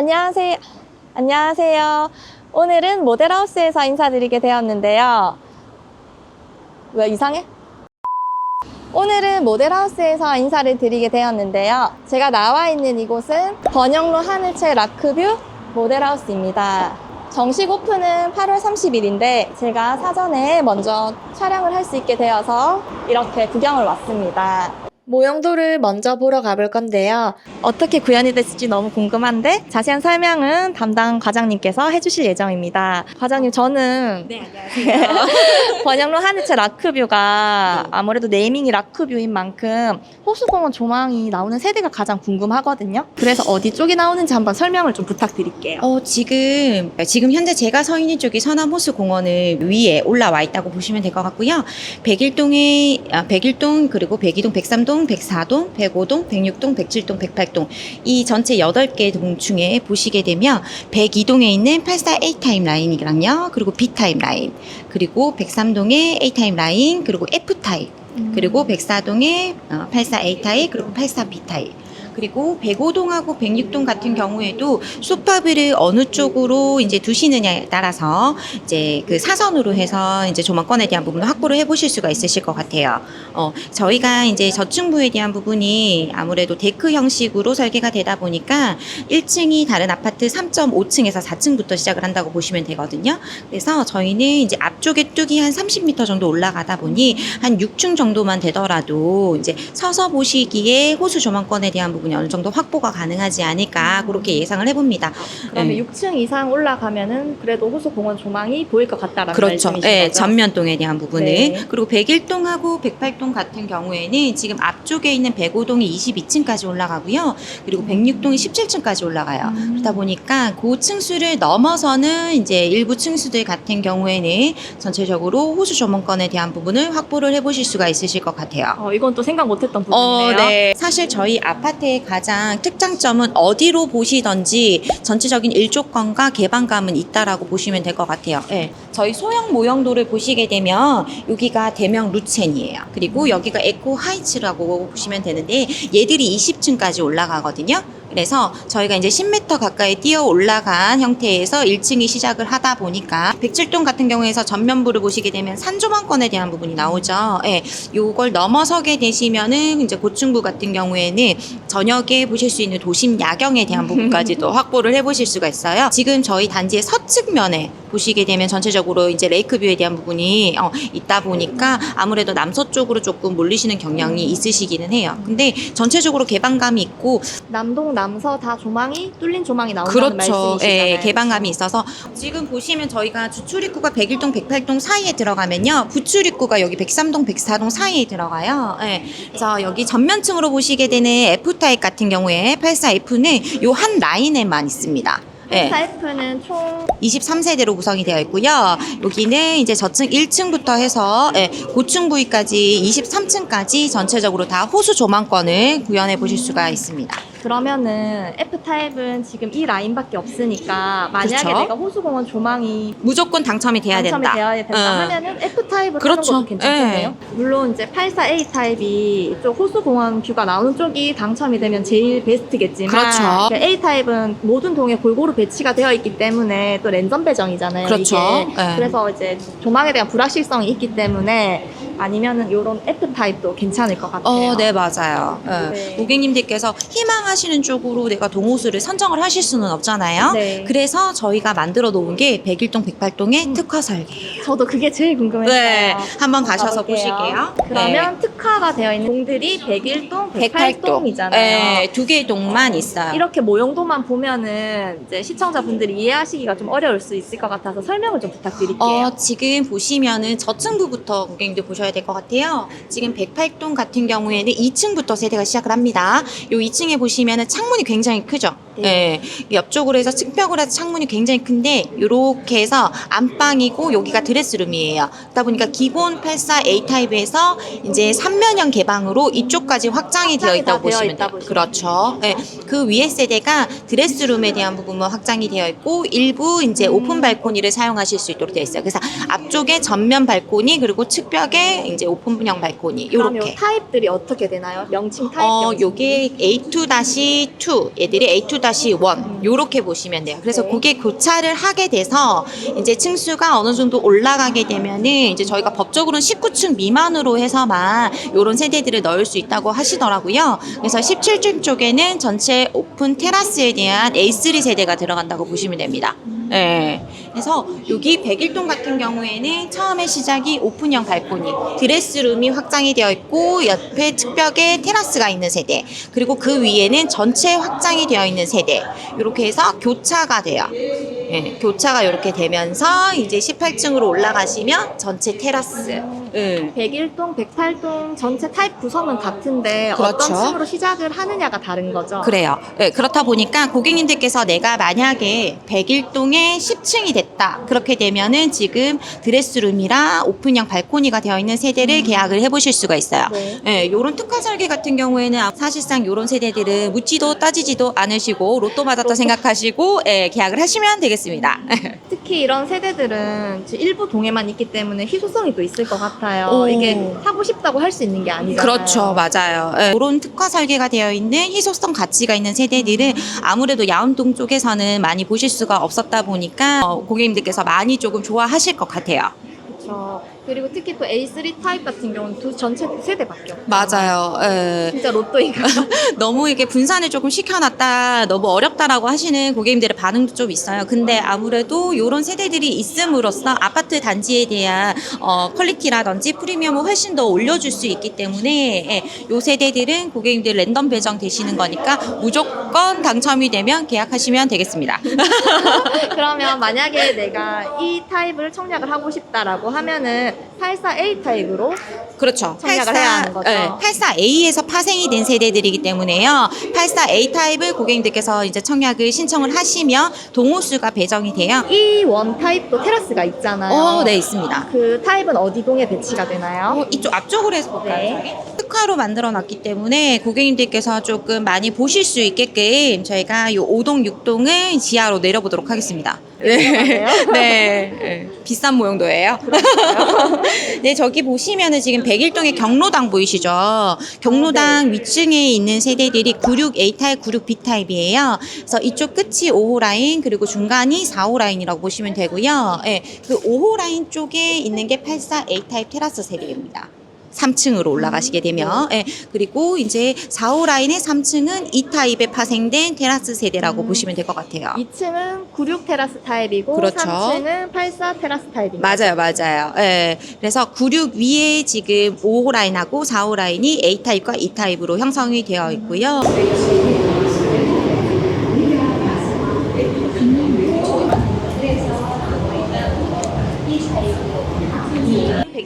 안녕하세요. 안녕하세요. 오늘은 모델하우스에서 인사드리게 되었는데요. 왜 이상해? 오늘은 모델하우스에서 인사를 드리게 되었는데요. 제가 나와 있는 이곳은 번영로 하늘채 라크뷰 모델하우스입니다. 정식 오픈은 8월 30일인데 제가 사전에 먼저 촬영을 할 수 있게 되어서 이렇게 구경을 왔습니다. 모형도를 먼저 보러 가볼 건데요. 어떻게 구현이 됐을지 너무 궁금한데 자세한 설명은 담당 과장님께서 해주실 예정입니다. 과장님 저는 네, 안녕하세요. 번영로 하늘채 라크뷰가 아무래도 네이밍이 라크뷰인 만큼 호수공원 조망이 나오는 세대가 가장 궁금하거든요. 그래서 어디 쪽이 나오는지 한번 설명을 좀 부탁드릴게요. 어, 지금, 지금 현재 제가 서 있는 쪽이 서남호수 공원을 위에 올라와 있다고 보시면 될 것 같고요. 백일동에, 아, 백일동, 그리고 백이동, 백삼동, 백사동, 백오동, 백육동, 백칠동, 백팔동. 이 전체 8개 동 중에 보시게 되면 백이동에 있는 84 A타임 라인이랑요. 그리고 B타임 라인. 그리고 백삼동의 A타임 라인, 그리고 F타임. 그리고 백사동에 84 A 타입 그리고 84 B 타입 그리고 105동하고 106동 같은 경우에도 소파비를 어느 쪽으로 이제 두시느냐에 따라서 이제 그 사선으로 해서 이제 조망권에 대한 부분을 확보를 해보실 수가 있으실 것 같아요. 어, 저희가 이제 저층부에 대한 부분이 아무래도 데크 형식으로 설계가 되다 보니까 1층이 다른 아파트 3.5층에서 4층부터 시작을 한다고 보시면 되거든요. 그래서 저희는 이제 앞쪽에 뚝이 한 30m 정도 올라가다 보니 한 6층 정도만 되더라도 이제 서서 보시기에 호수 조망권에 대한 부분 이 어느 정도 확보가 가능하지 않을까 그렇게 예상을 해봅니다. 그러면 네. 6층 이상 올라가면은 그래도 호수공원 조망이 보일 것 같다라는 그렇죠. 말씀이신 네, 거죠? 전면동에 대한 부분을. 네. 그리고 101동하고 108동 같은 경우에는 지금 앞쪽에 있는 105동이 22층까지 올라가고요. 그리고 106동이 17층까지 올라가요. 음. 그러다 보니까 그 층수를 넘어서는 이제 일부 층수들 같은 경우에는 전체적으로 호수 조망권에 대한 부분을 확보를 해보실 수가 있으실 것 같아요. 어, 이건 또 생각 못했던 어, 부분이네요. 네. 사실 저희 아파트 의 가장 특장점은 어디로 보시던지 전체적인 일조권과 개방감은 있다라고 보시면 될 것 같아요. 네. 저희 소형 모형도를 보시게 되면 여기가 대명 루첸이에요. 그리고 여기가 에코 하이츠라고 보시면 되는데 얘들이 20층까지 올라가거든요. 그래서 저희가 이제 10m 가까이 뛰어 올라간 형태에서 1층이 시작을 하다 보니까 107동 같은 경우에서 전면부를 보시게 되면 산조망권에 대한 부분이 나오죠. 예. 요걸 넘어서게 되시면은 이제 고층부 같은 경우에는 저녁에 보실 수 있는 도심 야경에 대한 부분까지도 확보를 해 보실 수가 있어요. 지금 저희 단지의 서측면에 보시게 되면 전체적으로 이제 레이크뷰에 대한 부분이 어, 있다 보니까 아무래도 남서쪽으로 조금 몰리시는 경향이 있으시기는 해요. 근데 전체적으로 개방감이 있고 남동, 남서 다 조망이 뚫린 조망이 나온다는 그렇죠. 말씀이시잖아요. 예, 개방감이 있어서 지금 보시면 저희가 주출입구가 101동, 108동 사이에 들어가면요. 부출입구가 여기 103동, 104동 사이에 들어가요. 예. 그래서 여기 전면층으로 보시게 되는 F타입 같은 경우에 84F는 요 한 라인에만 있습니다. 예. F는 총 23세대로 구성이 되어 있고요. 여기는 이제 저층 1층부터 해서 예, 고층 부위까지 23층까지 전체적으로 다 호수 조망권을 구현해 보실 수가 있습니다. 그러면은 F타입은 지금 이 라인밖에 없으니까 만약에 그렇죠. 내가 호수공원 조망이 무조건 당첨이 돼야 당첨이 된다. 되어야 된다 응. 하면은 F타입을 그렇죠. 하는 것도 괜찮겠네요. 물론 이제 84A 타입이 이쪽 호수공원 뷰가 나오는 쪽이 당첨이 되면 제일 베스트겠지만 그렇죠. A 타입은 모든 동에 골고루 배치가 되어 있기 때문에 또 랜덤 배정이잖아요. 그렇죠. 이게. 네. 그래서 이제 조망에 대한 불확실성이 있기 때문에 아니면은 이런 F 타입도 괜찮을 것 같아요. 어, 네, 맞아요. 예. 네. 고객님들께서 희망하시는 쪽으로 내가 동호수를 선정을 하실 수는 없잖아요. 네. 그래서 저희가 만들어 놓은 게 101동, 108동의 음. 특화 설계예요. 저도 그게 제일 궁금했어요. 네, 한번 가셔서 가볼게요. 보실게요. 그러면 특화가 되어 있는 동들이 101동, 108동이잖아요. 네, 두 개의 동만 있어요. 이렇게 모형도만 보면은 이제 시청자분들이 이해하시기가 좀 어려울 수 있을 것 같아서 설명을 좀 부탁드릴게요. 어, 지금 보시면은 저층부부터 고객님들 보셔야 될 것 같아요. 지금 108동 같은 경우에는 2층부터 세대가 시작을 합니다. 요 2층에 보시면은 창문이 굉장히 크죠. 네. 네. 옆쪽으로 해서 측벽으로 해서 창문이 굉장히 큰데 요렇게 해서 안방이고 여기가 드레스룸이에요. 그러다 보니까 기본 84 A 타입에서 이제 3면형 개방으로 이쪽까지 확장이 되어 있다고 보시면 돼요. 그렇죠. 네. 그 위에 세대가 드레스룸에 대한 부분만 확장이 되어 있고 일부 이제 음. 오픈 발코니를 사용하실 수 있도록 되어 있어요. 그래서 앞쪽에 전면 발코니 그리고 측벽에 이제 오픈형 발코니 그럼 요 요렇게. 타입들이 어떻게 되나요? 명칭 타입 어, 명칭. 요게 A2-2 얘들이 A2 2-1 요렇게 보시면 돼요. 그래서 네. 그게 교차를 하게 돼서 이제 층수가 어느 정도 올라가게 되면은 이제 저희가 법적으로는 19층 미만으로 해서만 요런 세대들을 넣을 수 있다고 하시더라고요. 그래서 17층 쪽에는 전체 오픈 테라스에 대한 A3 세대가 들어간다고 보시면 됩니다. 네. 그래서 여기 백일동 같은 경우에는 처음에 시작이 오픈형 발코니, 드레스룸이 확장이 되어 있고 옆에 측벽에 테라스가 있는 세대, 그리고 그 위에는 전체 확장이 되어 있는 세대. 이렇게 해서 교차가 돼요. 예, 교차가 이렇게 되면서 이제 18층으로 올라가시면 전체 테라스. 응. 101동, 108동 전체 타입 구성은 같은데 그렇죠. 어떤 층으로 시작을 하느냐가 다른 거죠. 그래요. 예, 그렇다 보니까 고객님들께서 내가 만약에 101동에 10층이 됐다. 그렇게 되면은 지금 드레스룸이랑 오픈형 발코니가 되어 있는 세대를 계약을 해보실 수가 있어요. 네. 예, 요런 특화 설계 같은 경우에는 사실상 요런 세대들은 묻지도 따지지도 않으시고 로또 맞았다 생각하시고 예, 계약을 하시면 되겠습니다. 특히 이런 세대들은 일부 동에만 있기 때문에 희소성이 또 있을 것 같아요. 오. 이게 하고 싶다고 할 수 있는 게 아니잖아요. 그렇죠, 맞아요. 예, 이런 특화 설계가 되어 있는 희소성 가치가 있는 세대들은 아무래도 야운동 쪽에서는 많이 보실 수가 없었다 보니까 어, 고객님들께서 많이 조금 좋아하실 것 같아요. 그렇죠. 그리고 특히 또 A3 타입 같은 경우는 두 전체 두 세대밖에 없어요. 맞아요. 예. 진짜 로또인가? 너무 이게 분산을 조금 시켜놨다, 너무 어렵다라고 하시는 고객님들의 반응도 좀 있어요. 근데 아무래도 이런 세대들이 있음으로써 아파트 단지에 대한 어, 퀄리티라든지 프리미엄을 훨씬 더 올려줄 수 있기 때문에 예, 이 세대들은 고객님들 랜덤 배정 되시는 거니까 무조건 당첨이 되면 계약하시면 되겠습니다. 그러면 만약에 내가 이 타입을 청약을 하고 싶다라고 하면은 84A 타입으로 그렇죠. 청약을 해야 하는 거죠. 84A에서 파생이 된 세대들이기 때문에요. 84A 타입을 고객님들께서 이제 청약을 신청을 하시면 동호수가 배정이 돼요. 이원 타입도 테라스가 있잖아요. 어, 네, 있습니다. 그 타입은 어디 동에 배치가 되나요? 어, 이쪽 앞쪽으로 해서 볼까요? 네. 저기? 특화로 만들어 놨기 때문에 고객님들께서 조금 많이 보실 수 있게끔 저희가 이 5동, 6동을 지하로 내려보도록 하겠습니다. 네. 네. 네. 비싼 모형도예요. 네, 저기 보시면은 지금 101동의 경로당 보이시죠? 경로당 위층에 있는 세대들이 96A 타입, 96B 타입이에요. 그래서 이쪽 끝이 5호 라인, 그리고 중간이 4호 라인이라고 보시면 되고요. 예, 그 5호 라인 쪽에 있는 게 84A 타입 테라스 세대입니다. 3층으로 올라가시게 되면 예, 그리고 이제 4호 라인의 3층은 이 타입에 파생된 테라스 세대라고 음. 보시면 될 것 같아요. 2층은 96 테라스 타입이고 그렇죠. 3층은 84 테라스 타입입니다. 맞아요, 맞아요. 예. 그래서 96 위에 지금 5호 라인하고 4호 라인이 A 타입과 E 타입으로 형성이 되어 있고요.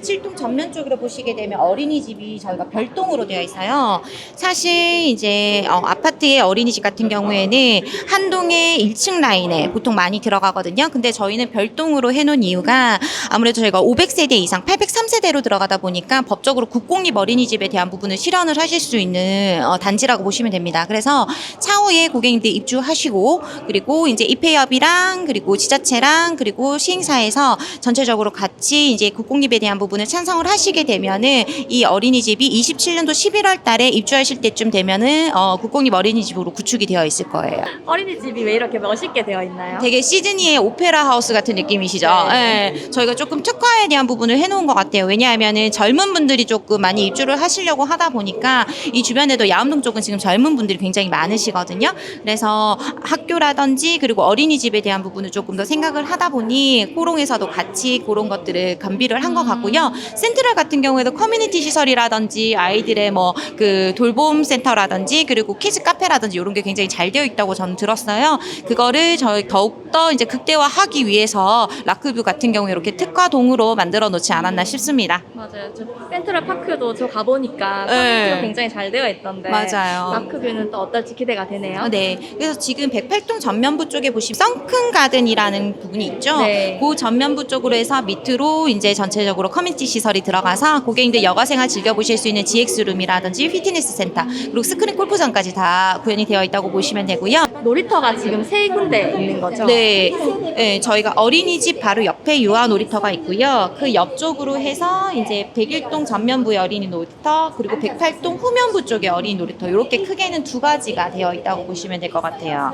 백칠동 전면 쪽으로 보시게 되면 어린이집이 저희가 별동으로 되어 있어요. 사실 이제 어, 아파트의 어린이집 같은 경우에는 한 동의 1층 라인에 보통 많이 들어가거든요. 근데 저희는 별동으로 해놓은 이유가 아무래도 저희가 500세대 이상 803세대로 들어가다 보니까 법적으로 국공립 어린이집에 대한 부분을 실현을 하실 수 있는 어, 단지라고 보시면 됩니다. 그래서 차후에 고객님들 입주하시고 그리고 이제 입회협이랑 그리고 지자체랑 그리고 시행사에서 전체적으로 같이 이제 국공립에 대한 부분 을 찬성을 하시게 되면은 이 어린이집이 27년도 11월 달에 입주하실 때쯤 되면은 어, 국공립 어린이집으로 구축이 되어 있을 거예요. 어린이집이 왜 이렇게 멋있게 되어 있나요? 되게 시드니의 오페라 하우스 같은 느낌이시죠? 네. 예. 저희가 조금 특화에 대한 부분을 해놓은 것 같아요. 왜냐하면은 젊은 분들이 조금 많이 입주를 하시려고 하다 보니까 이 주변에도 야암동 쪽은 지금 젊은 분들이 굉장히 많으시거든요. 그래서 학교라든지 그리고 어린이집에 대한 부분을 조금 더 생각을 하다 보니 호롱에서도 같이 그런 것들을 감비를 한 것 같고요. 센트럴 같은 경우에도 커뮤니티 시설이라든지 아이들의 뭐 그 돌봄 센터라든지 그리고 키즈 카페라든지 이런 게 굉장히 잘 되어 있다고 저는 들었어요. 그거를 저희 더욱더 이제 극대화하기 위해서 라크뷰 같은 경우에 이렇게 특화동으로 만들어 놓지 않았나 싶습니다. 맞아요. 저 센트럴 파크도 저 가보니까 네. 커뮤니티가 굉장히 잘 되어 있던데 맞아요. 마크뷰는 또 어떨지 기대가 되네요. 어, 네. 그래서 지금 108동 전면부 쪽에 보시면 썬큰 가든이라는 부분이 있죠. 네. 그 전면부 쪽으로 해서 밑으로 이제 전체적으로 커뮤니티 시설이 들어가서 고객님들 여가 생활 즐겨보실 수 있는 GX룸이라든지 피트니스 센터 그리고 스크린 골프장까지 다 구현이 되어 있다고 보시면 되고요. 놀이터가 지금 세 군데 있는 거죠? 네, 네, 저희가 어린이집 바로 옆에 유아 놀이터가 있고요. 그 옆쪽으로 해서 이제 백일동 전면부의 어린이 놀이터 그리고 백팔동 후면부 쪽의 어린이 놀이터 이렇게 크게는 두 가지가 되어 있다고 보시면 될 것 같아요.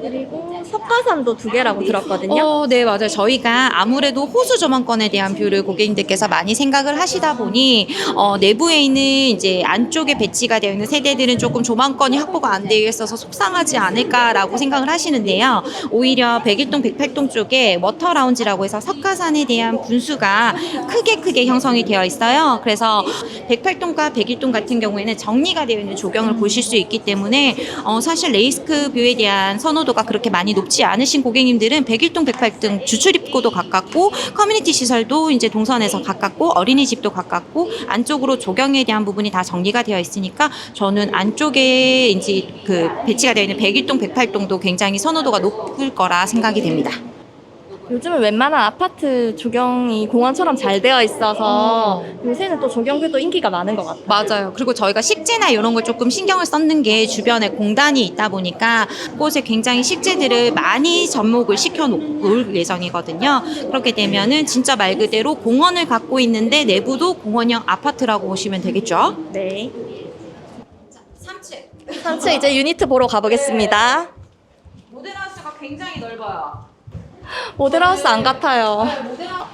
그리고 석가산도 두 개라고 들었거든요. 어, 네, 맞아요. 저희가 아무래도 호수 조망권에 대한 뷰를 고객님들께서 많이 생각을 하시다 보니, 어, 내부에 있는 이제 안쪽에 배치가 되어 있는 세대들은 조금 조망권이 확보가 안 되어 있어서 속상하지 않을까라고 생각을 하시는데요. 오히려 백일동, 백팔동 쪽에 워터 라운지라고 해서 석가산에 대한 분수가 크게 크게 형성이 되어 있어요. 그래서 백팔동과 백일동 같은 경우에는 정리가 되어 있는 조경을 보실 수 있기 때문에 어, 사실 레이스크 뷰에 대한 선호도 가 그렇게 많이 높지 않으신 고객님들은 백일동, 백팔동 주출입구도 가깝고 커뮤니티 시설도 이제 동선에서 가깝고 어린이집도 가깝고 안쪽으로 조경에 대한 부분이 다 정리가 되어 있으니까 저는 안쪽에 이제 그 배치가 되어 있는 백일동, 백팔동도 굉장히 선호도가 높을 거라 생각이 됩니다. 요즘은 웬만한 아파트 조경이 공원처럼 잘 되어 있어서 요새는 또 조경들도 인기가 많은 것 같아요. 맞아요. 그리고 저희가 식재나 이런 걸 조금 신경을 썼는 게 주변에 공단이 있다 보니까 곳에 굉장히 식재들을 많이 접목을 시켜 놓을 예정이거든요. 그렇게 되면은 진짜 말 그대로 공원을 갖고 있는데 내부도 공원형 아파트라고 보시면 되겠죠. 네. 3층. 3층 이제 유니트 보러 가보겠습니다. 모델하우스가 굉장히 넓어요. 모델하우스 안 같아요.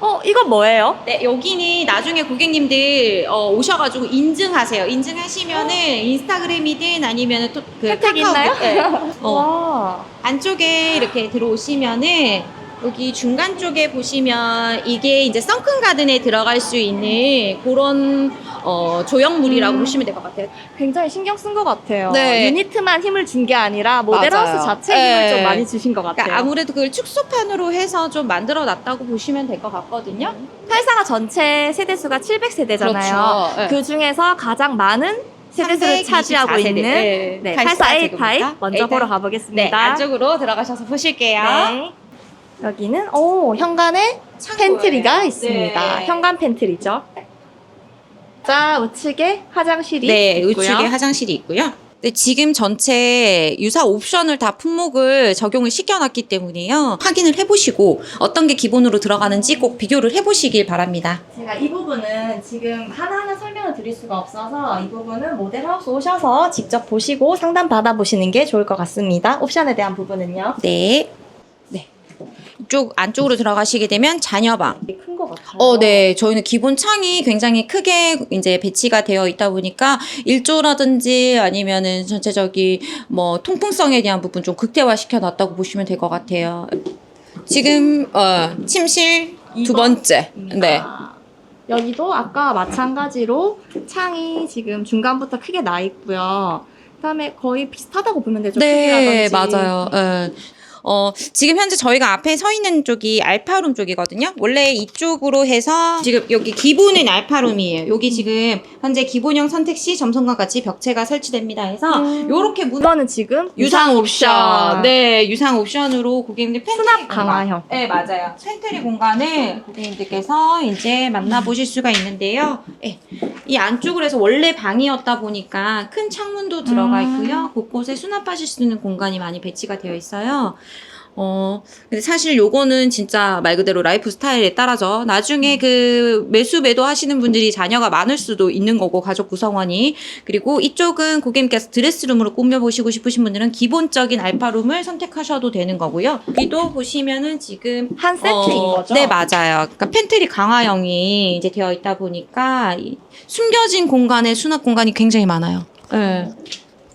어, 이건 뭐예요? 네, 여기는 나중에 고객님들 어, 오셔가지고 인증하세요. 인증하시면은 인스타그램이든 아니면은 또 그 혜택이 있나요? 네. 어, 와. 안쪽에 이렇게 들어오시면은 여기 중간 쪽에 보시면 이게 이제 선큰 가든에 들어갈 수 있는 그런 어, 조형물이라고 음. 보시면 될 것 같아요. 굉장히 신경 쓴 것 같아요. 네. 유니트만 힘을 준 게 아니라 모델하우스 맞아요. 자체 힘을 네. 좀 많이 주신 것 같아요. 그러니까 아무래도 그걸 축소판으로 해서 좀 만들어 놨다고 보시면 될 것 같거든요. 팔사가 전체 세대수가 700세대잖아요. 그렇죠. 네. 그 중에서 가장 많은 세대수를 324 차지하고 세대. 있는 네. 네, 84 84 A 제곱미터. 타입 먼저 보러. 가보겠습니다. 네, 안쪽으로 들어가셔서 보실게요. 네. 여기는 오 현관에. 팬트리가 있습니다. 네. 현관 팬트리죠. 자 우측에 화장실이 네, 있고요. 우측에 화장실이 있고요. 네, 지금 전체 유사 옵션을 다 품목을 적용을 시켜놨기 때문에요. 확인을 해보시고 어떤 게 기본으로 들어가는지 꼭 비교를 해보시길 바랍니다. 제가 이 부분은 지금 하나하나 설명을 드릴 수가 없어서 이 부분은 모델하우스 오셔서 직접 보시고 상담 받아보시는 게 좋을 것 같습니다. 옵션에 대한 부분은요. 네. 네. 이쪽 안쪽으로 들어가시게 되면 자녀방. 큰 것 같아요. 어, 네. 저희는 기본 창이 굉장히 크게 이제 배치가 되어 있다 보니까 일조라든지 아니면은 전체적인 뭐 통풍성에 대한 부분 좀 극대화 시켜 놨다고 보시면 될 것 같아요. 지금 어, 침실 두? 번째. 네. 아, 여기도 아까 마찬가지로 창이 지금 중간부터 크게 나 있고요. 그다음에 거의 비슷하다고 보면 되죠. 네, 크기라든지. 맞아요. 예. 어, 지금 현재 저희가 앞에 서 있는 쪽이 알파룸 쪽이거든요. 원래 이쪽으로 해서 지금 여기 기본은 알파룸이에요. 여기 지금 현재 기본형 선택 시 점선과 같이 벽체가 설치됩니다 해서 음. 요렇게 문 이거는 지금 유상 옵션. 네, 유상 옵션으로 고객님들 팬트리 수납 공간. 강화형. 네, 맞아요. 팬트리 공간을 고객님들께서 이제 만나보실 수가 있는데요. 네, 이 안쪽으로 해서 원래 방이었다 보니까 큰 창문도 들어가 음. 있고요. 곳곳에 수납하실 수 있는 공간이 많이 배치가 되어 있어요. 어, 근데 사실 요거는 진짜 말 그대로 라이프 스타일에 따라서 나중에 그 매수 매도 하시는 분들이 자녀가 많을 수도 있는 거고, 가족 구성원이. 그리고 이쪽은 고객님께서 드레스룸으로 꾸며보시고 싶으신 분들은 기본적인 알파룸을 선택하셔도 되는 거고요. 여기도 보시면은 지금 한 세트인 어, 거죠? 네, 맞아요. 그러니까 팬트리 강화형이 이제 되어 있다 보니까 이 숨겨진 공간에 수납 공간이 굉장히 많아요. 네.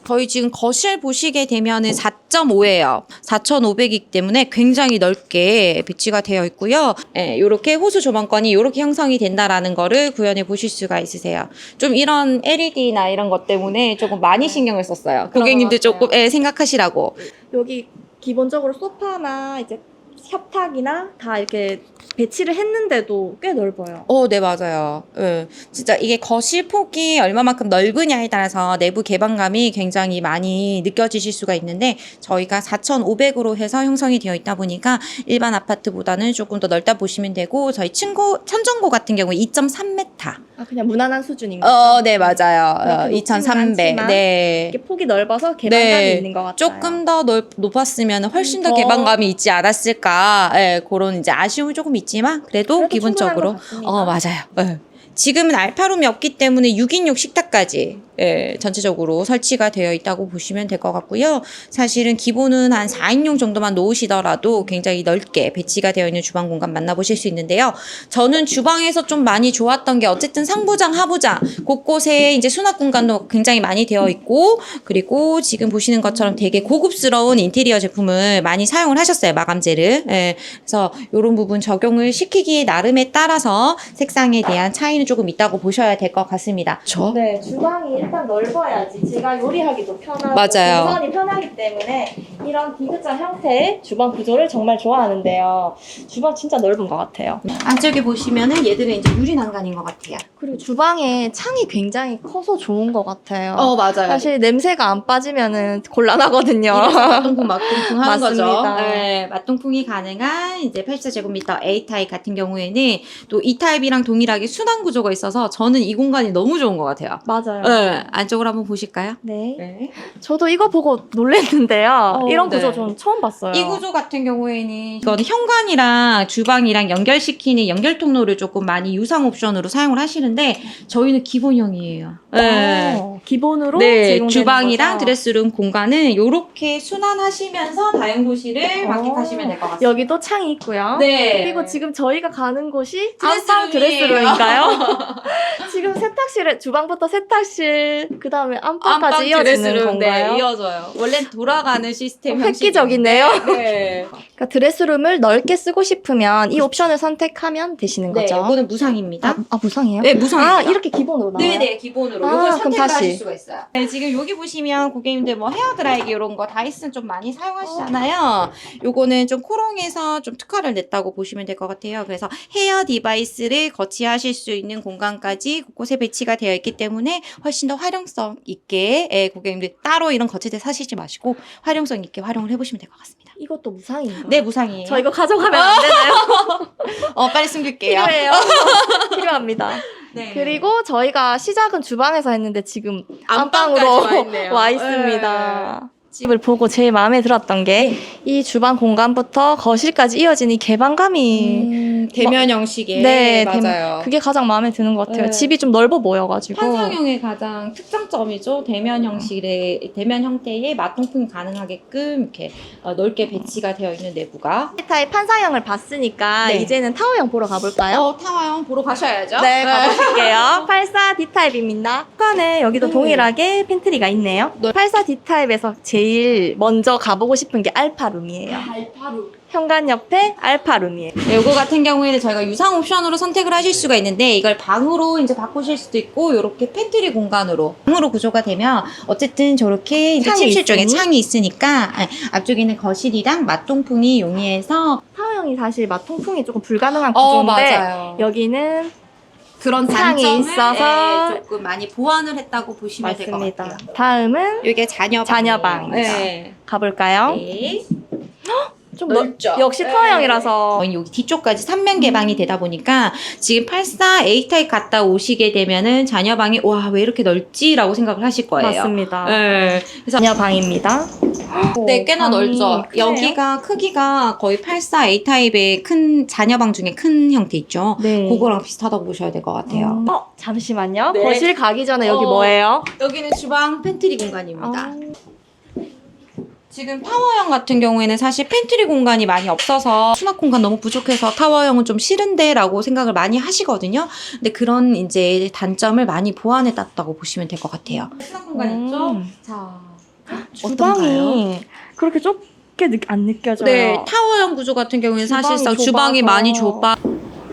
저희 지금 거실 보시게 되면은 4.5예요. 4,500이기 때문에 굉장히 넓게 배치가 되어 있고요. 예, 요렇게 호수 조망권이 요렇게 형성이 된다라는 거를 구현해 보실 수가 있으세요. 좀 이런 LED나 이런 것 때문에 조금 많이 신경을 썼어요. 고객님들. 조금 예, 생각하시라고. 여기 기본적으로 소파나 이제 협탁이나 다 이렇게 배치를 했는데도 꽤 넓어요. 어, 네, 맞아요. 예. 진짜 이게 거실 폭이 얼마만큼 넓으냐에 따라서 내부 개방감이 굉장히 많이 느껴지실 수가 있는데 저희가 4,500으로 해서 형성이 되어 있다 보니까 일반 아파트보다는 조금 더 넓다 보시면 되고 저희 층고, 천정고 같은 경우에 2.3m 아, 그냥 무난한 수준인 거죠? 어, 네, 맞아요. 어, 그렇게 높지는 2,300. 않지만 네. 이게 폭이 넓어서 개방감이 네. 있는 것 같아요. 조금 더 넓, 높았으면 훨씬 음, 더 더- 개방감이 있지 않았을까. 예, 그런 이제 아쉬움이 조금 있지만 그래도, 그래도 기본적으로 충분한 것 같습니다. 어, 맞아요. 예. 지금은 알파룸이 없기 때문에 6인용 식탁까지 예, 전체적으로 설치가 되어 있다고 보시면 될 것 같고요. 사실은 기본은 한 4인용 정도만 놓으시더라도 굉장히 넓게 배치가 되어 있는 주방 공간 만나보실 수 있는데요. 저는 주방에서 좀 많이 좋았던 게 어쨌든 상부장, 하부장 곳곳에 이제 수납 공간도 굉장히 많이 되어 있고 그리고 지금 보시는 것처럼 되게 고급스러운 인테리어 제품을 많이 사용을 하셨어요. 마감재를. 예, 그래서 이런 부분 적용을 시키기에 나름에 따라서 색상에 대한 차이는 조금 있다고 보셔야 될 것 같습니다. 저? 네, 주방이 일단 넓어야지 제가 요리하기도 편하고 맞아요. 동선이 편하기 때문에 이런 디귿자 형태의 주방 구조를 정말 좋아하는데요. 주방 진짜 넓은 것 같아요. 안쪽에 보시면은 얘들은 이제 유리 난간인 것 같아요. 그리고 주방에 창이 굉장히 커서 좋은 것 같아요. 어, 맞아요. 사실 냄새가 안 빠지면은 곤란하거든요. 맛동풍 맛동풍 하는 거죠. 맞습니다. 네, 맛동풍이 가능한 이제 84제곱미터 A 타입 같은 경우에는 또 E 타입이랑 동일하게 순환 구조 가 있어서 저는 이 공간이 너무 좋은 것 같아요. 맞아요. 네, 안쪽으로 한번 보실까요? 네. 네. 저도 이거 보고 놀랬는데요. 어, 이런 네. 구조 전 처음 봤어요. 이 구조 같은 경우에는 이건 현관이랑 주방이랑 연결시키는 연결 통로를 조금 많이 유상 옵션으로 사용을 하시는데 저희는 기본형이에요. 네. 어, 기본으로 네, 제공되는 주방이랑 거죠. 드레스룸 공간은 이렇게 순환하시면서 다용도실을 어. 만끽하시면 될 것 같습니다. 여기도 창이 있고요. 네. 그리고 지금 저희가 가는 곳이. 안방 드레스룸인가요? 지금 세탁실에 주방부터 세탁실 그 다음에 안방까지 이어지는 건가요? 네, 이어져요. 원래 돌아가는 시스템 획기적이네요. 형식인데, 네. 그러니까 드레스룸을 넓게 쓰고 싶으면 이 옵션을 선택하면 되시는 네, 거죠. 이거는 무상입니다. 아, 아 무상이에요? 네, 무상입니다. 아 이렇게 기본으로 나와요? 네네 기본으로 아, 이걸 그럼 선택을 다시. 하실 수가 있어요. 네, 지금 여기 보시면 고객님들 뭐 헤어 드라이기 이런 거 다이슨 좀 많이 사용하시잖아요. 요거는 좀 코롱에서 좀 특화를 냈다고 보시면 될 것 같아요. 그래서 헤어 디바이스를 거치하실 수 있는 공간까지 곳곳에 배치가 되어 있기 때문에 훨씬 더 활용성 있게 예, 고객님들 따로 이런 거치대 사시지 마시고 활용성 있게 활용을 해보시면 될 것 같습니다. 이것도 무상인가요? 네 무상이에요. 저 이거 가져가면 안 되나요? 어 빨리 숨길게요. 필요해요. 필요합니다. 네. 그리고 저희가 시작은 주방에서 했는데 지금 안방으로 와. 와 네. 있습니다. 집을 보고 제일 마음에 들었던 게 이 주방 공간부터 거실까지 이어지는 이 개방감이 음, 대면 형식의 네, 맞아요. 그게 가장 마음에 드는 것 같아요. 네. 집이 좀 넓어 보여가지고. 판상형의 가장 특장점이죠. 대면 형식의 대면 형태의 맞동풍이 가능하게끔 이렇게 어, 넓게 배치가 되어 있는 내부가. 타입 판사형을 봤으니까 네. 이제는 타워형 보러 가볼까요? 어, 타워형 보러 가셔야죠. 네, 가보실게요. 84 D타입입니다. 북한에 여기도 네. 동일하게 팬트리가 있네요. 네. 84 D타입에서 제일 먼저 가보고 싶은 게 알파룸이에요. 알파룸. 현관 옆에 알파룸이에요. 네, 요거 같은 경우에는 저희가 유상 옵션으로 선택을 하실 수가 있는데 이걸 방으로 이제 바꾸실 수도 있고 이렇게 팬트리 공간으로 방으로 구조가 되면 어쨌든 저렇게 이제 창이 침실 쪽에 있으니? 창이 있으니까 예, 앞쪽에 있는 거실이랑 맞동풍이 용이해서 타워형이 사실 맛통풍이 조금 불가능한 어 구조인데 맞아요. 여기는 그런 단점을 있어서 예, 조금 많이 보완을 했다고 보시면 될 것 맞습니다. 같아요. 다음은 이게 자녀방. 자녀방입니다. 네. 가볼까요? 네. 좀 넓, 역시 타워형이라서 저희 여기 뒤쪽까지 3면 개방이 되다 보니까 지금 84 A 타입 갔다 오시게 되면은 자녀 방이 와 왜 이렇게 넓지라고 생각을 하실 거예요. 맞습니다. 네. 그래서 자녀 방입니다. 네, 꽤나 방이 넓죠. 크네요. 여기가 크기가 거의 84 A 타입의 큰 자녀 방 중에 큰 형태 있죠. 네. 그거랑 비슷하다고 보셔야 될 것 같아요. 어, 잠시만요. 네. 거실 가기 전에 여기 어. 뭐예요? 여기는 주방 팬트리 공간입니다. 아, 지금 타워형 같은 경우에는 사실 팬트리 공간이 많이 없어서 수납 공간 너무 부족해서 타워형은 좀 싫은데 라고 생각을 많이 하시거든요. 근데 그런 이제 단점을 많이 보완해 놨다고 보시면 될 것 같아요. 수납 공간 있죠? 음. 자, 어떤가요? 주방이 그렇게 좁게 느, 안 느껴져요. 네, 타워형 구조 같은 경우에는 주방이 사실상 주방이 좁아서. 많이 좁아.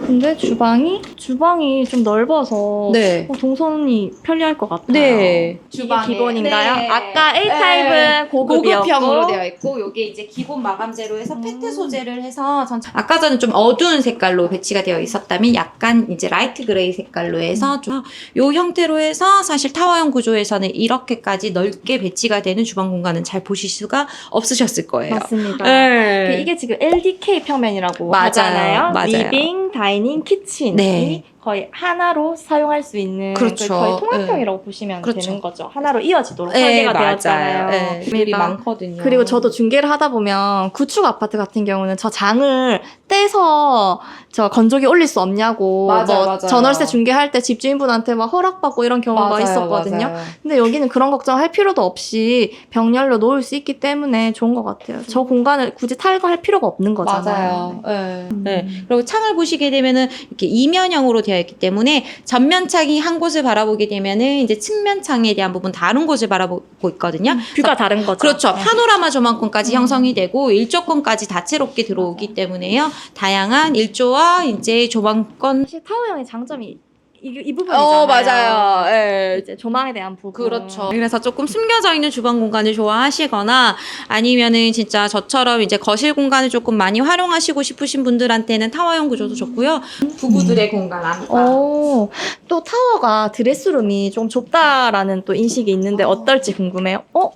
근데 주방이 주방이 좀 넓어서 네. 어, 동선이 편리할 것 같아요. 네. 주방에. 기본인가요? 네. 아까 A 네. 타입은 고급이었고 고급형으로 되어 있고 요게 이제 기본 마감재로 해서 음. 페트 소재를 해서 전체 아까 전에 좀 어두운 색깔로 배치가 되어 있었다면 약간 이제 라이트 그레이 색깔로 해서 좀 요 형태로 해서 사실 타워형 구조에서는 이렇게까지 넓게 배치가 되는 주방 공간은 잘 보실 수가 없으셨을 거예요. 맞습니다. 네. 그 이게 지금 LDK 평면이라고 맞아요. 하잖아요. 맞아요. 리빙, 다이닝, 키친. 네. 거의 하나로 사용할 수 있는 그렇죠. 그 거의 통합형이라고 보시면 그렇죠. 되는 거죠. 하나로 이어지도록 네, 설계가 맞아요. 되었잖아요. 네, 들이 그러니까 많거든요. 그리고 저도 중개를 하다 보면 구축 아파트 같은 경우는 저 장을 떼서 저 건조기 올릴 수 없냐고 맞아요, 뭐 맞아요. 전월세 중개할 때 집주인분한테 막 허락받고 이런 경우가 맞아요, 있었거든요. 맞아요. 근데 여기는 그런 걱정할 필요도 없이 병렬로 놓을 수 있기 때문에 좋은 것 같아요. 저 공간을 굳이 탈거할 필요가 없는 거잖아요. 맞아요. 네. 음. 네. 그리고 창을 보시게 되면은 이렇게 이면형으로 되어 있기 때문에 전면 창이 한 곳을 바라보게 되면은 이제 측면 창에 대한 부분 다른 곳을 바라보고 있거든요. 뷰가 다른 거죠. 그렇죠. 네. 파노라마 조망권까지 음. 형성이 되고 일조권까지 다채롭게 들어오기 때문에요. 다양한 일조와 이제 조망권 사실 타워형의 장점이 이, 이 부분이잖아요. 예. 이제 조망에 대한 부분. 그렇죠. 그래서 조금 숨겨져 있는 주방 공간을 좋아하시거나 아니면은 진짜 저처럼 이제 거실 공간을 조금 많이 활용하시고 싶으신 분들한테는 타워형 구조도 좋고요. 부부들의 공간 안방. 어, 또 타워가 드레스룸이 좀 좁다라는 또 인식이 있는데 어떨지 궁금해요. 어?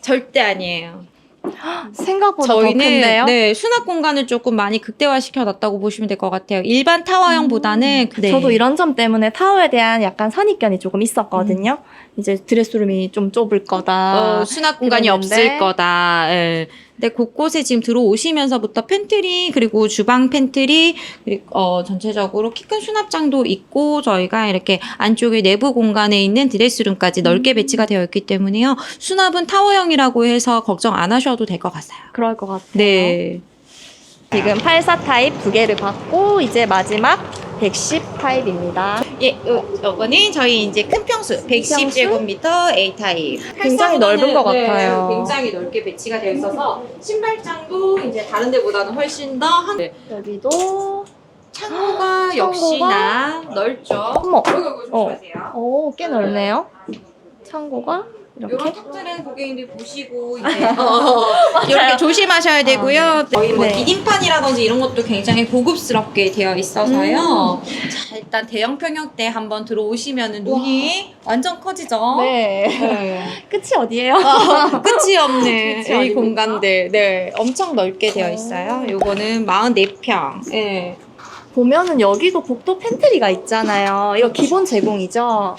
절대 아니에요. 생각보다 더 저희는 큰데요? 네, 수납 공간을 조금 많이 극대화시켜 놨다고 보시면 될 것 같아요. 일반 타워형보다는 네. 저도 이런 점 때문에 타워에 대한 약간 선입견이 조금 있었거든요. 이제 드레스룸이 좀 좁을 거다. 어, 수납 공간이 그랬는데. 없을 거다. 예. 근데 곳곳에 지금 들어오시면서부터 팬트리 그리고 주방 팬트리 그리고 어, 전체적으로 키 큰 수납장도 있고 저희가 이렇게 안쪽에 내부 공간에 있는 드레스룸까지 넓게 배치가 되어 있기 때문에요. 수납은 타워형이라고 해서 걱정 안 하셔도 될 것 같아요. 그럴 것 같아요. 네. 지금 84 타입 두 개를 받고 이제 마지막 110 타입입니다. 예, 요, 요거는 저희 이제 큰 평수 110제곱미터 A 타입. 굉장히 넓은 것 같아요. 네, 굉장히 넓게 배치가 되어 있어서 신발장도 이제 다른 데보다는 훨씬 더 한, 네. 여기도 창고가 역시나 넓죠. 어머. 조심하세요. 오, 꽤 넓네요. 창고가 이렇게 이런 턱들은 고객님들 보시고 이제 이렇게 조심하셔야 되고요. 저희 뭐 네. 디딤판이라든지 이런 것도 굉장히 고급스럽게 되어 있어서요. 자 일단 대형 평형대 한번 들어오시면 눈이 완전 커지죠. 네. 네. 끝이 어디예요? 끝이 없는 끝이 이? 공간들, 네, 엄청 넓게 되어 있어요. 요거는 44평. 네. 보면은 여기도 복도 팬트리가 있잖아요. 이거 기본 제공이죠?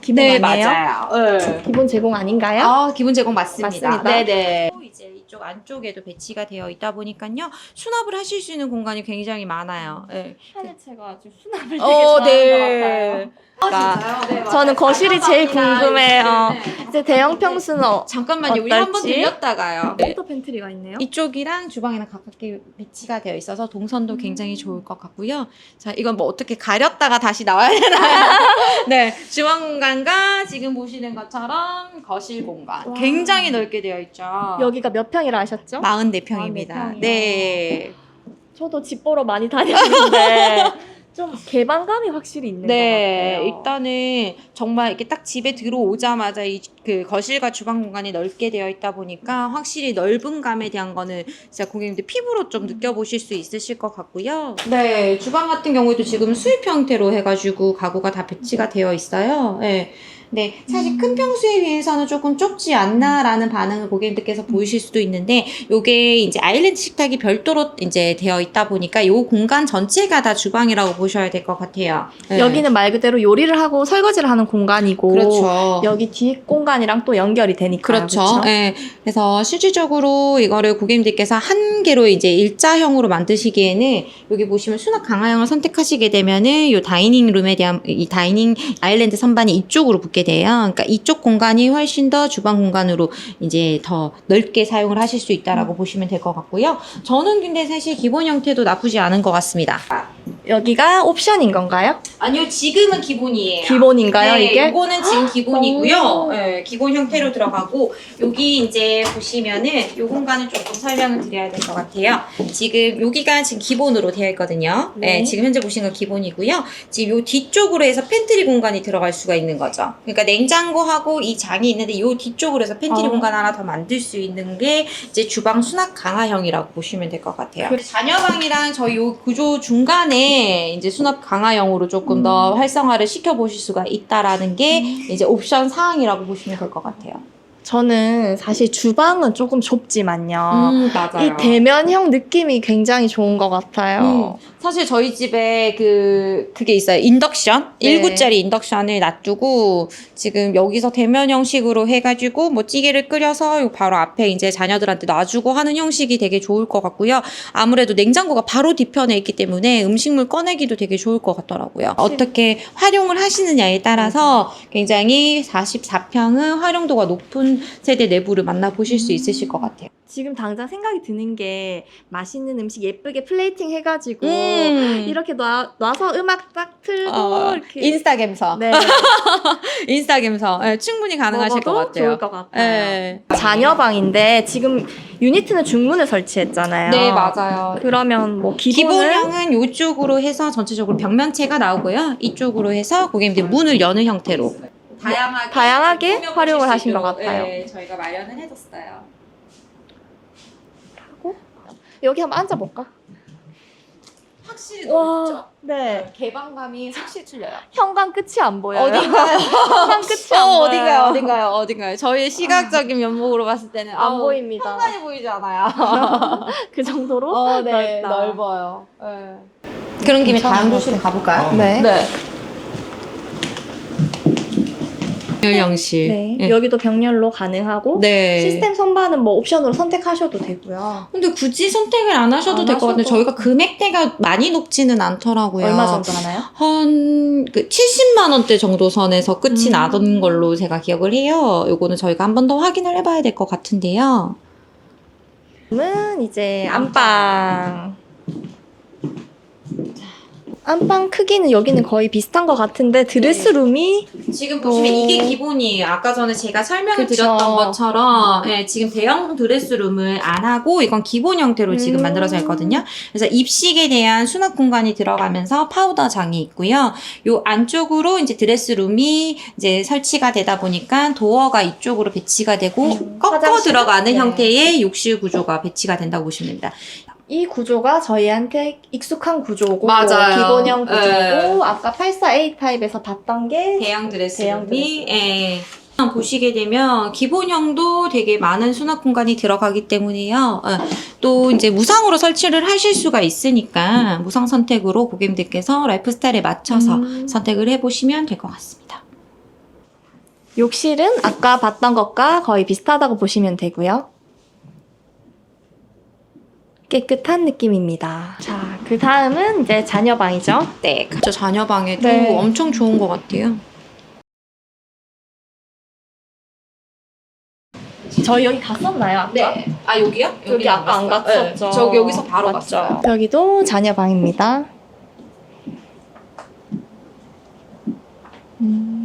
기본 아니에요? 네. 기본 제공 아닌가요? 아, 기본 제공 맞습니다. 맞습니다. 네네. 이제 이쪽 안쪽에도 배치가 되어 있다 보니까요. 수납을 하실 수 있는 공간이 굉장히 많아요. 네. 하늘채가 아주 수납을 되게 어, 좋아하는 네. 것 같아요. 아, 진짜요? 네, 저는 거실이 제일 궁금해요. 네. 이제 대형 평수는 어, 잠깐만요. 우리 한번 어떨지? 들렸다가요. 네. 복도 팬트리가 있네요. 이쪽이랑 주방이랑 가깝게 배치가 되어 있어서 동선도 굉장히 좋을 것 같고요. 자, 이건 뭐 어떻게 가렸다가 다시 나와야 되나요? 네. 주방 공간과 지금 보시는 것처럼 거실 공간. 와. 굉장히 넓게 되어 있죠. 여기가 몇 평이라 하셨죠? 44평입니다. 44 평이요. 네. 저도 집 보러 많이 다녔는데 좀 개방감이 확실히 있는 네, 것 같아요. 일단은 정말 이렇게 딱 집에 들어오자마자 이 그 거실과 주방 공간이 넓게 되어 있다 보니까 확실히 넓은 감에 대한 거는 진짜 고객님들 피부로 좀 느껴보실 수 있으실 것 같고요. 네, 주방 같은 경우에도 지금 수입 형태로 해가지고 가구가 다 배치가 되어 있어요. 네. 네, 사실 큰 평수에 비해서는 조금 좁지 않나라는 반응을 고객님들께서 보이실 수도 있는데, 요게 이제 아일랜드 식탁이 별도로 이제 되어 있다 보니까 요 공간 전체가 다 주방이라고 보셔야 될 것 같아요. 네. 여기는 말 그대로 요리를 하고 설거지를 하는 공간이고 그렇죠. 여기 뒤 공간이랑 또 연결이 되니까 그렇죠. 예. 그래서 실질적으로 이거를 고객님들께서 한 개로 이제 일자형으로 만드시기에는 여기 보시면 수납 강화형을 선택하시게 되면은 요 다이닝 룸에 대한 이 다이닝 아일랜드 선반이 이쪽으로 붙게 돼요. 그러니까 이쪽 공간이 훨씬 더 주방 공간으로 이제 더 넓게 사용을 하실 수 있다라고 보시면 될 것 같고요. 저는 근데 사실 기본 형태도 나쁘지 않은 것 같습니다. 여기가 옵션인 건가요? 아니요, 지금은 기본이에요. 기본인가요 네, 이게? 이거는 지금 기본이고요. 오. 네, 기본 형태로 들어가고 여기 이제 보시면은 이 공간을 조금 설명을 드려야 될 것 같아요. 지금 여기가 지금 기본으로 되어 있거든요. 네. 네. 지금 현재 보시는 건 기본이고요. 지금 요 뒤쪽으로 해서 팬트리 공간이 들어갈 수가 있는 거죠. 그러니까 냉장고하고 이 장이 있는데 요 뒤쪽으로 해서 팬트리 어. 공간 하나 더 만들 수 있는 게 이제 주방 수납 강화형이라고 보시면 될 것 같아요. 그- 자녀방이랑 저희 요 구조 중간에 이제 수납 강화형으로 조금 더 활성화를 시켜보실 수가 있다라는 게 이제 옵션 사항이라고 보시면 될 것 같아요. 저는 사실 주방은 조금 좁지만요. 음. 이 대면형 느낌이 굉장히 좋은 것 같아요. 음, 사실 저희 집에 그 그게 있어요. 인덕션 네. 1구짜리 인덕션을 놔두고 지금 여기서 대면 형식으로 해가지고 뭐 찌개를 끓여서 요 바로 앞에 이제 자녀들한테 놔주고 하는 형식이 되게 좋을 것 같고요. 아무래도 냉장고가 바로 뒤편에 있기 때문에 음식물 꺼내기도 되게 좋을 것 같더라고요. 어떻게 활용을 하시느냐에 따라서 굉장히 44평은 활용도가 높은 세대 내부를 만나보실 수 있으실 것 같아요. 지금 당장 생각이 드는 게 맛있는 음식 예쁘게 플레이팅 해가지고 음. 이렇게 놔, 놔서 음악 딱 틀고 어, 이렇게 인스타갬서. 네, 인스타갬서. 예, 충분히 가능하실 것 같아요. 좋을 것 같아요. 예. 자녀방인데 지금 유니트는 중문을 설치했잖아요. 네, 맞아요. 그러면 뭐 기본은 기본형은 이쪽으로 해서 전체적으로 벽면체가 나오고요. 이쪽으로 해서 고객님들 문을 여는 형태로 다양하게, 다양하게 활용을 수 하신 것 있도록, 같아요. 예, 저희가 마련을 해뒀어요. 여기 한번 앉아볼까? 확실히 와, 네. 개방감이 확실히 틀려요. 현관 끝이 안 보여요. 어딘가요? 현관 끝이 안 어, 보여요. 어딘가요? 어딘가요? 어딘가요? 저희의 시각적인 면목으로 봤을 때는 안 아우, 보입니다. 현관이 보이지 않아요. 그 정도로 어, 네, 넓다. 넓어요. 그런 김에 다음 도시로 가볼까요? 네. 네. 열영실. 네. 네. 여기도 병렬로 가능하고 네. 시스템 선반은 뭐 옵션으로 선택하셔도 되고요. 근데 굳이 선택을 안 하셔도 안 될 것 같은데 하셔도. 저희가 금액대가 많이 높지는 않더라고요. 얼마 정도 하나요? 한 그 70만 원대 정도 선에서 끝이 음. 나던 걸로 제가 기억을 해요. 요거는 저희가 한 번 더 확인을 해봐야 될 것 같은데요. 은 이제 안방. 안방 크기는 여기는 거의 비슷한 것 같은데 드레스룸이 지금 보시면 이게 기본이에요. 아까 전에 제가 설명을 그쵸. 드렸던 것처럼 예, 지금 대형 드레스룸을 안 하고 이건 기본 형태로 지금 음. 만들어져 있거든요. 그래서 입식에 대한 수납 공간이 들어가면서 파우더 장이 있고요. 요 안쪽으로 이제 드레스룸이 이제 설치가 되다 보니까 도어가 이쪽으로 배치가 되고 음, 꺾어 화장실? 들어가는 네. 형태의 욕실 구조가 배치가 된다고 보시면 됩니다. 이 구조가 저희한테 익숙한 구조고 맞아요. 기본형 구조고 네. 아까 84A 타입에서 봤던 게 대형 대형 드레스룸이 예. 보시게 되면 기본형도 되게 많은 수납 공간이 들어가기 때문에요. 어, 또 이제 무상으로 설치를 하실 수가 있으니까 무상 선택으로 고객님들께서 라이프 스타일에 맞춰서 음. 선택을 해보시면 될 것 같습니다. 욕실은 아까 봤던 것과 거의 비슷하다고 보시면 되고요. 깨끗한 느낌입니다. 자, 그 다음은 이제 자녀방이죠. 네, 저 자녀방에도 네. 엄청 좋은 것 같아요. 저희 여기 갔었나요? 아까? 아 여기요? 여기 아까 안 갔었죠. 저 여기서 바로 맞죠. 갔어요. 여기도 자녀방입니다. 음.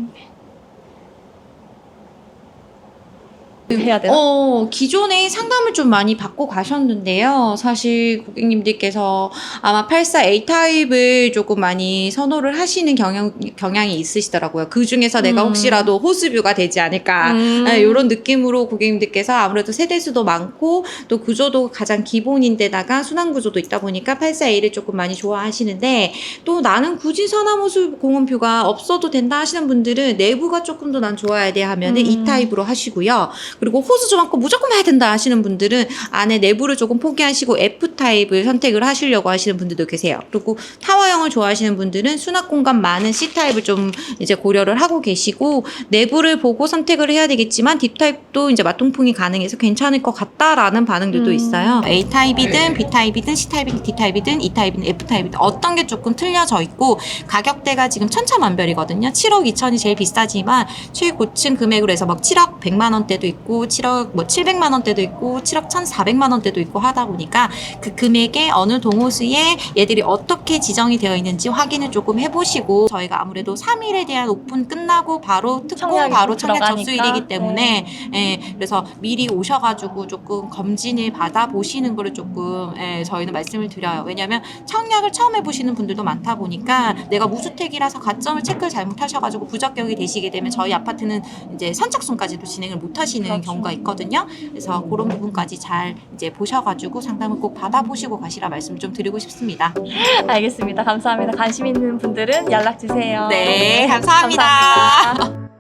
해야 되나? 어, 기존에 상담을 좀 많이 받고 가셨는데요. 사실 고객님들께서 아마 84A 타입을 조금 많이 선호를 하시는 경향, 경향이 있으시더라고요. 그 중에서 내가 음. 혹시라도 호스뷰가 되지 않을까. 음. 이런 느낌으로 고객님들께서 아무래도 세대수도 많고 또 구조도 가장 기본인데다가 순환 구조도 있다 보니까 84A를 조금 많이 좋아하시는데 또 나는 굳이 서남호수 공원뷰가 없어도 된다 하시는 분들은 내부가 조금 더 난 좋아야 돼 하면은 음. 이 타입으로 하시고요. 그리고 호수 좀 많고 무조건 해야 된다 하시는 분들은 안에 내부를 조금 포기하시고 F 타입을 선택을 하시려고 하시는 분들도 계세요. 그리고 타워형을 좋아하시는 분들은 수납 공간 많은 C 타입을 좀 이제 고려를 하고 계시고 내부를 보고 선택을 해야 되겠지만 D 타입도 이제 마통풍이 가능해서 괜찮을 것 같다라는 반응들도 음. 있어요. A 타입이든 B 타입이든 C 타입이든 D 타입이든 E 타입이든 F 타입이든 어떤 게 조금 틀려져 있고 가격대가 지금 천차만별이거든요. 7억 2천이 제일 비싸지만 최고층 금액으로 해서 막 7억 100만 원대도 있고 7억 뭐 700만 원대도 있고 7억 1,400만 원대도 있고 하다 보니까 그 금액에 어느 동호수에 얘들이 어떻게 지정이 되어 있는지 확인을 조금 해보시고 저희가 아무래도 3일에 대한 오픈 끝나고 바로 청약이 바로 청약. 접수일이기 때문에 예, 그래서 미리 오셔가지고 조금 검진을 받아 보시는 거를 조금 예, 저희는 말씀을 드려요. 왜냐하면 청약을 처음 해보시는 분들도 많다 보니까 내가 무주택이라서 가점을 체크를 잘못하셔가지고 부적격이 되시게 되면 저희 아파트는 이제 선착순까지도 진행을 못하시는 그렇죠. 경우가 있거든요. 그래서 그런 부분까지 잘 이제 보셔가지고 상담을 꼭 받아보시고 가시라 말씀 좀 드리고 싶습니다. 알겠습니다. 감사합니다. 관심 있는 분들은 연락 주세요. 네, 감사합니다. 감사합니다.